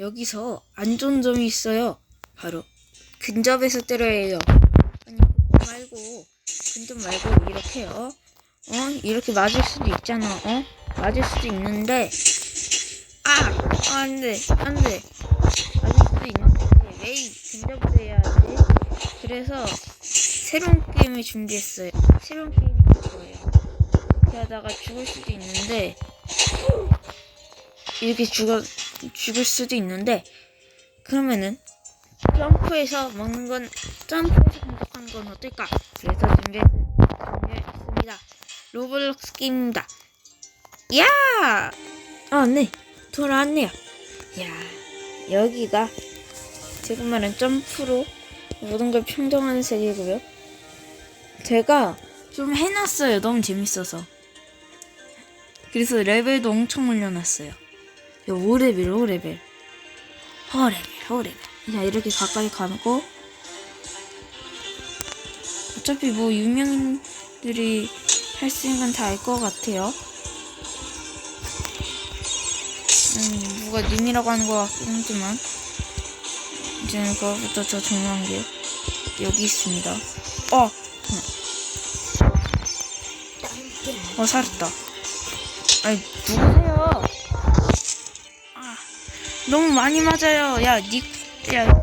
여기서 안 좋은 점이 있어요. 바로 근접에서 때려야 해요. 아니 말고 근접 말고 이렇게요. 어 이렇게 맞을 수도 있잖아. 어 맞을 수도 있는데 아 안돼 안돼 맞을 수도 있는데 왜 근접을 해야 돼? 그래서 새로운 게임을 준비했어요. 새로운 게임이 거예요. 이렇게 하다가 죽을 수도 있는데 이렇게 죽어 죽을 수도 있는데 그러면은 점프해서 먹는 건 점프해서 공격하는 건 어떨까? 그래서 준비 준비했습니다. 로블록스 게임입니다. 야! 아, 네. 돌아왔네요. 야, 여기가 지금 말한 점프로 모든 걸 평정하는 세계고요. 제가 좀 해놨어요. 너무 재밌어서. 그래서 레벨도 엄청 올려놨어요. 5레벨, 5레벨. 5레벨, 5레벨. 자, 이렇게 가까이 가고. 어차피 뭐 유명인들이 할 수 있는 건 다 알 것 같아요. 음, 누가 님이라고 하는 것 같긴 하지만. 이제는 그거부터 더 중요한 게 여기 있습니다. 어! 어, 살았다. 아니, 누구세요? 아, 너무 많이 맞아요. 야, 니, 야.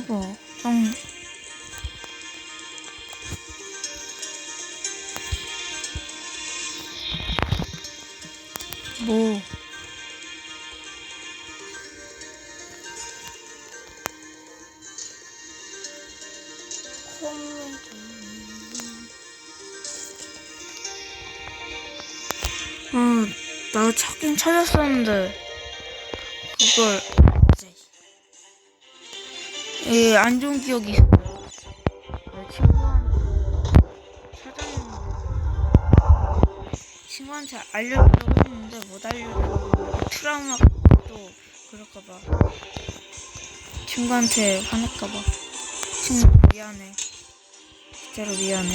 여보, 좀. 뭐, 아, 나 찾긴 찾았었는데, 그걸, 예, 안 좋은 기억이. 내 친구한테, 사장님, 친구한테 알려주려고 했는데, 못 알려주고, 트라우마도 그럴까봐. 친구한테 화낼까봐. 친구, 미안해. 진짜로 미안해.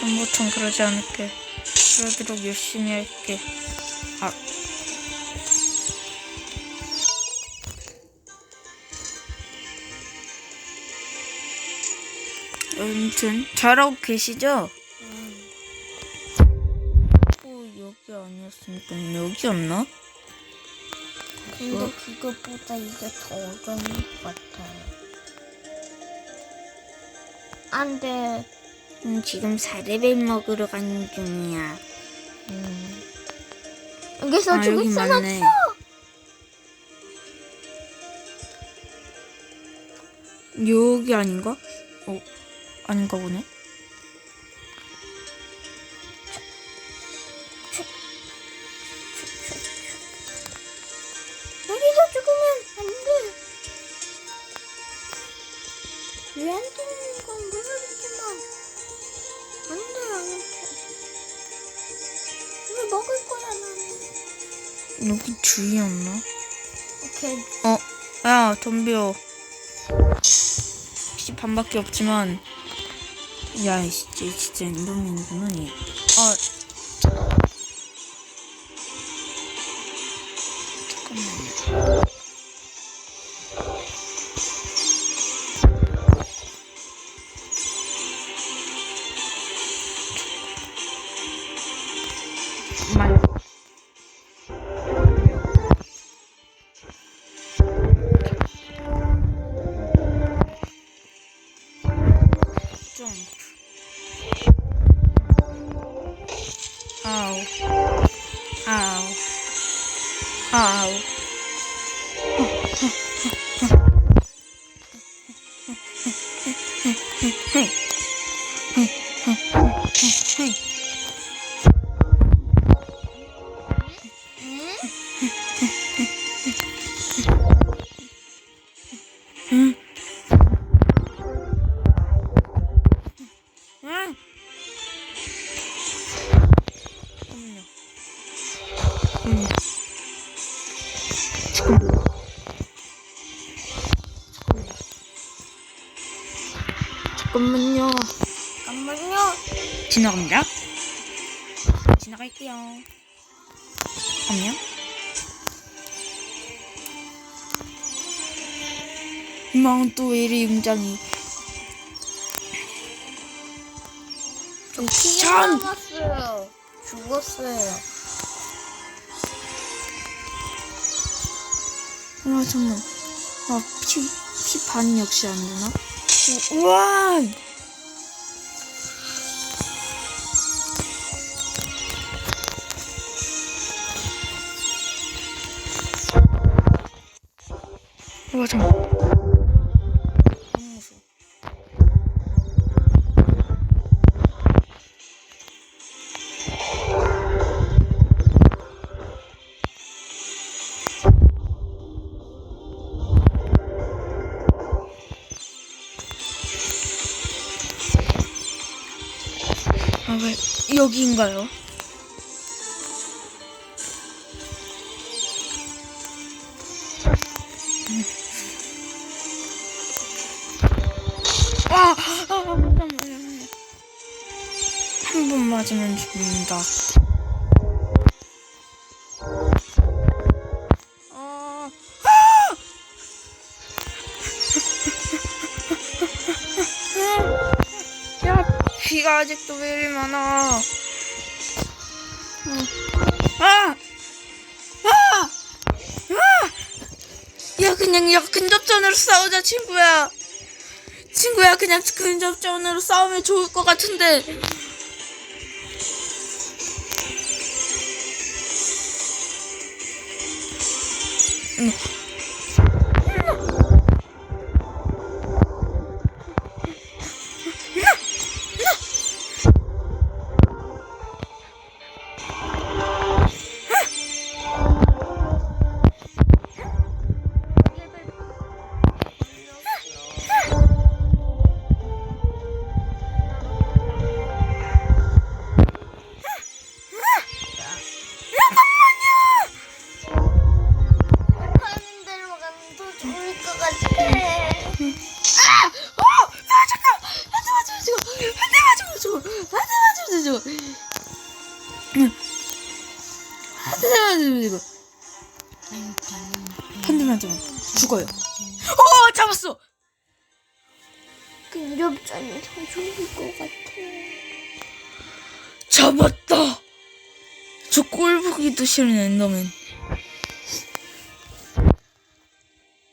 다음부턴 그러지 않을게. 그러도록 열심히 할게. 아. 아무튼 잘하고 계시죠? 음, 어, 여기 아니었으니까 여기였나? 근데 그것보다 이게 더 어려운 것 같아요. 안 돼. 음, 지금 4레벨 먹으러 가는 중이야. 음. 여기서 아, 죽을 순 맞네. 없어. 여기 아닌가? 어, 아닌가 보네. 여기서 죽으면 안 돼. 왜안 되는 건 모르겠지만 안 돼, 안 돼. 왜 먹을 거야, 나는. 여기 주위였나? 오케이. 어, 야, 덤벼. 피 반밖에 없지만, 야, 이 진짜, 진짜 엔 잠깐만요. 잠깐만요. 지나갑니다. 지나갈게요. 안녕. 망또왜 이리 웅장이. 좀 피해 전! 남았어요. 죽었어요. 와 잠만. 아피 피 반 역시 안 되나? 우와. 와 잠만. 여기인가요? 비가 아직도 왜 이리 많아? 응. 아! 아! 아! 야, 그냥 야 근접전으로 싸우자, 친구야. 친구야, 그냥 근접전으로 싸우면 좋을 것 같은데. 응. 잡았다! 저 꼴보기도 싫은 엔더맨.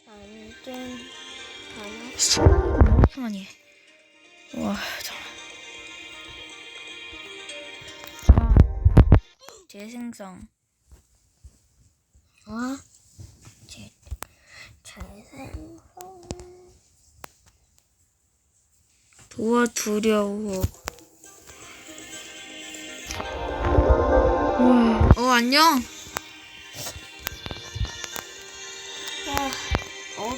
완전. 잠깐만요. 와, 잠깐. 와, 재생성. 어? 제 잘생. 도와 두려워. 안녕. 아, 어?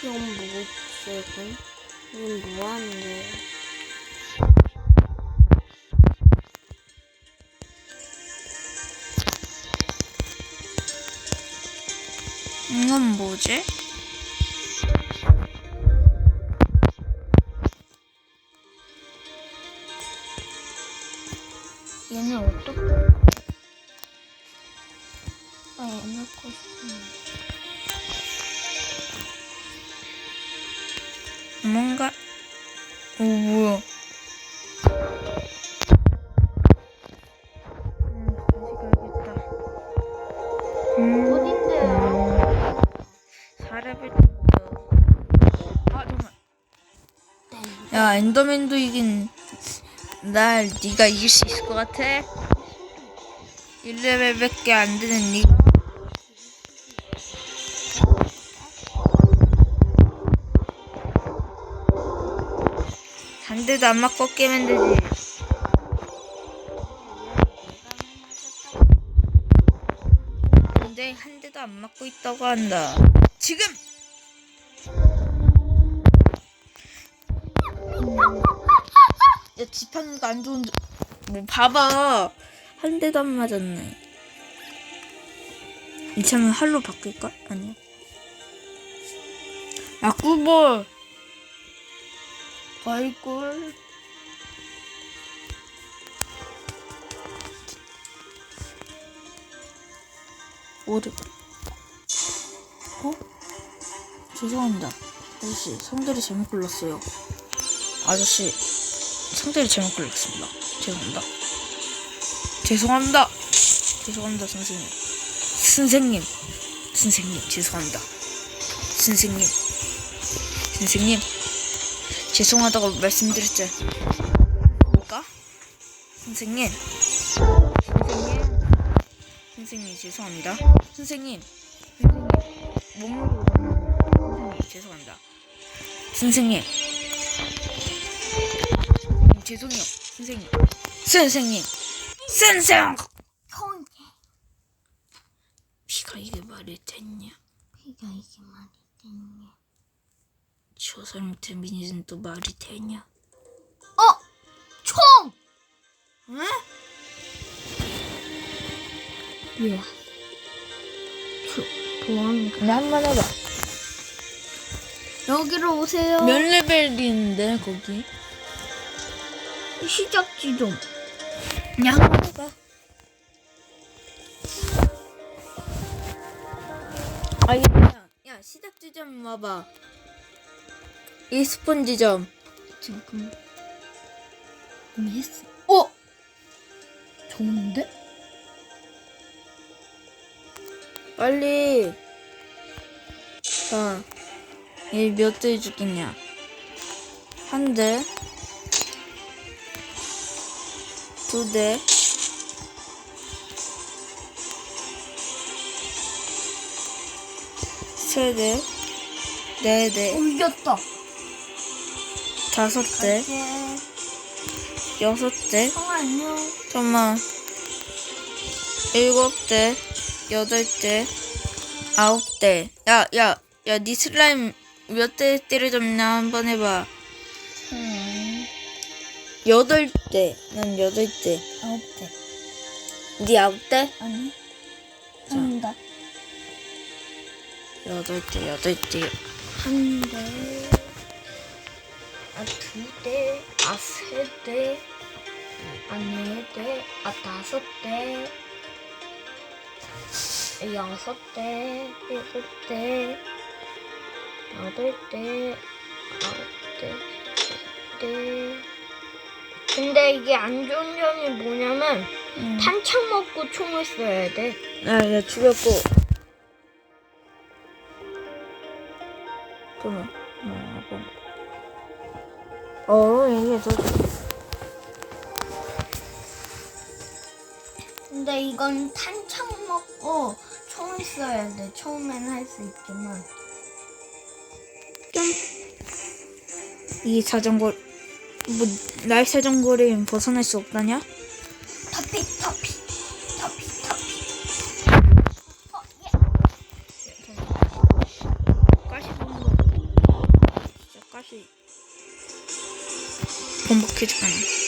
그럼 뭐지, 그럼? 이건 뭐 하는데? 이건 뭐지? 얘는 어떻게? 아, 얘 넣고 싶은데. 뭔가, 오, 뭐야. 음. 음. 아. 야 엔더맨도 이긴 날 네가 이길 수 있을 것 같아 1레벨밖에 안 되는 니가 한 대도 안 맞고 깨면 되지. 근데 한 대도 안 맞고 있다고 한다. 지금! 야, 지팡이가 안 좋은데. 뭐, 봐봐. 한 대도 안 맞았네. 이참에 할로 바꿀까? 아니야. 야, 꿀볼! 걸꿀. 오래. 어? 죄송합니다. 아저씨, 성대를 잘못 골랐어요. 아저씨, 성대를 잘못 골랐습니다. 죄송합니다. 죄송합니다. 죄송합니다, 선생님. 선생님. 선생님, 죄송합니다. 선생님. 선생님. 죄송하다고 말씀드렸지 않습니까? 선생님. 선생님. 선생님, 죄송합니다. 선생님. 선생님. 몸으로 선생님, 죄송합니다. 선생님. 선생님, 죄송해요. 선생님. 선생님. 선생! 형, 피가 이게 말이 됐냐? 피가 이게 말이 되냐? 저 사람한테 미니는 또 말이 되냐? 어, 총. 응? 뭐야? 보안. 근데 한 번 해봐. 여기로 오세요. 몇 레벨인데 거기? 시작 지점. 그냥 해봐. 아 야, 야 시작 지점 와봐. 이 스폰 지점. 잠깐. 이미 했어. 어? 좋은데? 빨리. 자, 얘몇 대 죽겠냐? 한 대. 두 대. 세 대. 네 대. 어, 이겼다. 다섯 대. 네. 여섯 대. 안녕. 잠만. 일곱 대, 여덟 대, 아홉 대. 야, 야, 야, 니 슬라임 몇 대 때려잡냐 한번 해봐. 음, 여덟 대. 난 여덟 대. 아홉 대. 니 아홉 대? 아니. 한다. 여덟 대, 여덟 대. 한 대. 아, 두 대. 아, 세 대. 아, 네 대. 아, 다섯 대. 여섯 대. 일곱 대. 여덟 대. 아홉 대. 열 대. 근데 이게 안 좋은 점이 뭐냐면 응. 탄창 먹고 총을 써야 돼. 야, 야, 죽였고. 그러면. 어, 이게 더, 근데 이건 탄창 먹고 총을 써야 돼. 처음엔 할 수 있지만. 이 자전거, 뭐, 날 자전거를 벗어날 수 없다냐? 터피 번복해주잖아. 맞습니다.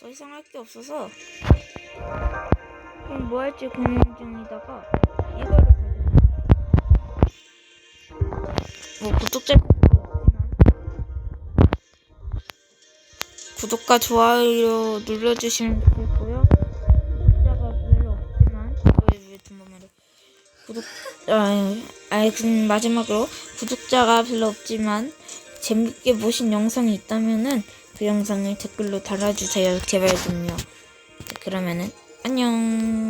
더 이상 할 게 없어서 뭐 할지 고민 중이다가 이거를. 뭐 구독자 구독과 좋아요 눌러주시면 좋겠고요. 구독자가 별로 없지만 왜왜 두 번만에 구독 아, 아 그럼 마지막으로 구독자가 별로 없지만 재밌게 보신 영상이 있다면은 그 영상을 댓글로 달아주세요 제발 좀요 네, 그러면은 안녕